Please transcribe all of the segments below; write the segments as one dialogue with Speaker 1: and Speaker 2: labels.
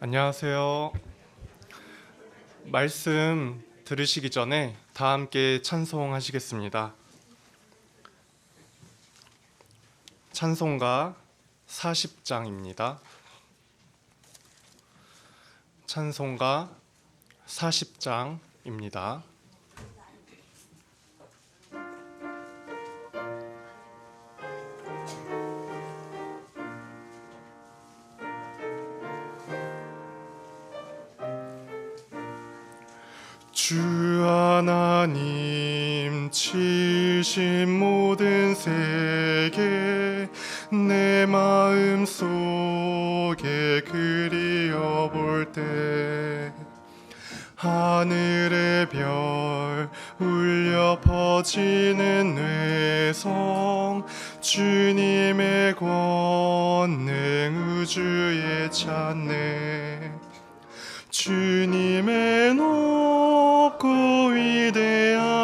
Speaker 1: 안녕하세요. 말씀 들으시기 전에 다 함께 찬송하시겠습니다. 찬송가 40장입니다. 찬송가 40장입니다. 주 하나님 치신 모든 세계 내 마음 속에 그리어 볼때 하늘의 별 울려 퍼지는 뇌성 주님의 권능 우주에 찾네. 주님의 위대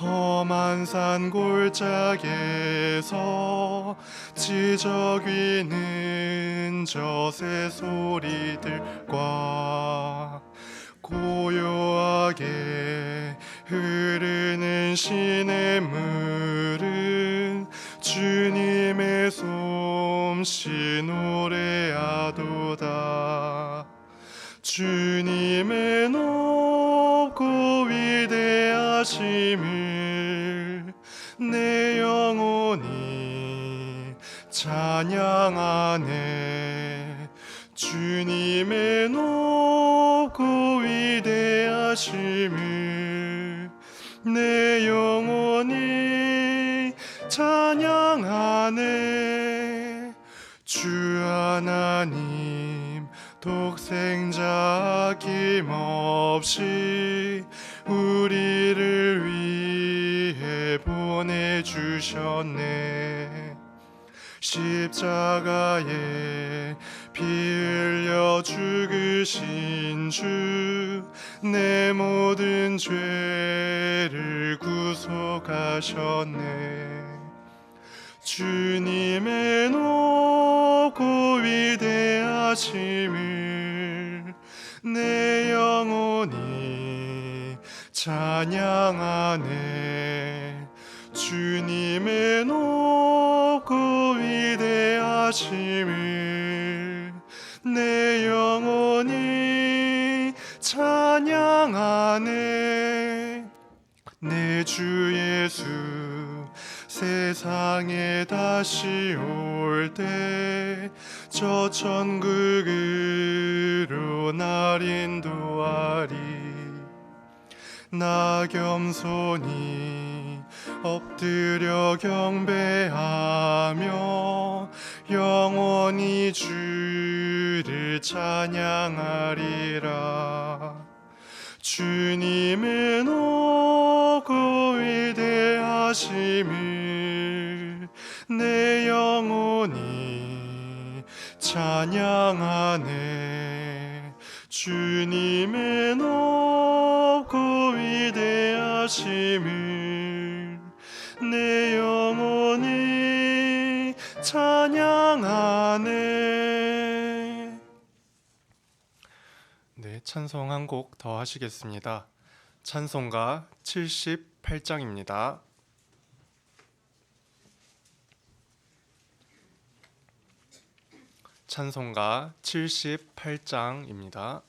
Speaker 1: 험한 산 골짜기에서 지저귀는 저새 소리들과 고요하게 흐르는 시냇물은 주님의 솜씨 노래하도다. 주님의 높고 위대하심을 내 영혼이 찬양하네 주님의 높고 위대하심을 내 영혼이 찬양하네 주 하나님 독생자 아낌없이 우리를 위해 보내주셨네. 십자가에 피 흘려 죽으신 주 내 모든 죄를 구속하셨네. 주님의 높고 위대하심을 내 영혼이 찬양하네. 주님의 높고 위대하심을 내 영혼이 찬양하네. 내주 예수 세상에 다시 올 때 저 천국으로 날 인도하리 나 겸손히 엎드려 경배하며 영원히 주를 찬양하리라. 주님의 높고 위대하심을 내 영혼이 찬양하네. 높고 위대 하심을 내 영혼이 찬양하네 네, 찬송 한 곡 더 하시겠습니다. 찬송가 78장입니다. 찬송가 78장입니다.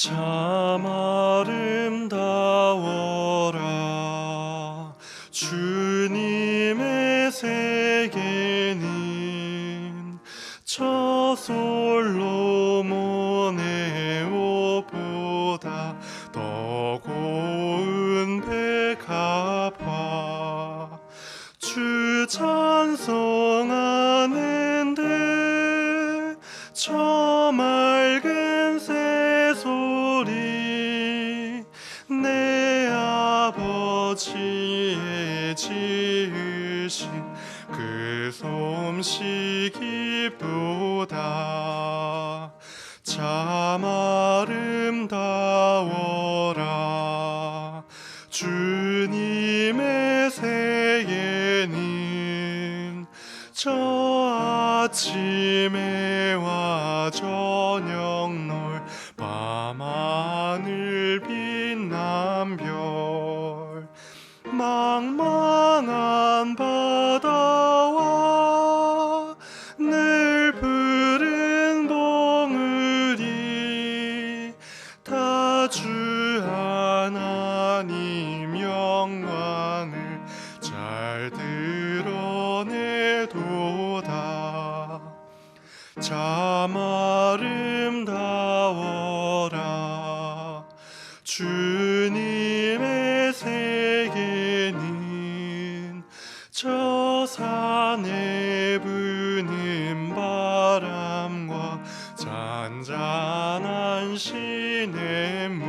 Speaker 1: 참 아름다워라. 주님의 세계는 저 솔로몬의 옷보다 더 고운 백합화 지의 지으신 그 솜씨기보다 참 아름다워라. 주님의 세계는 저 아침에 참 아름다워라. 주님의 세계는 저 산에 부는 바람과 잔잔한 시냇물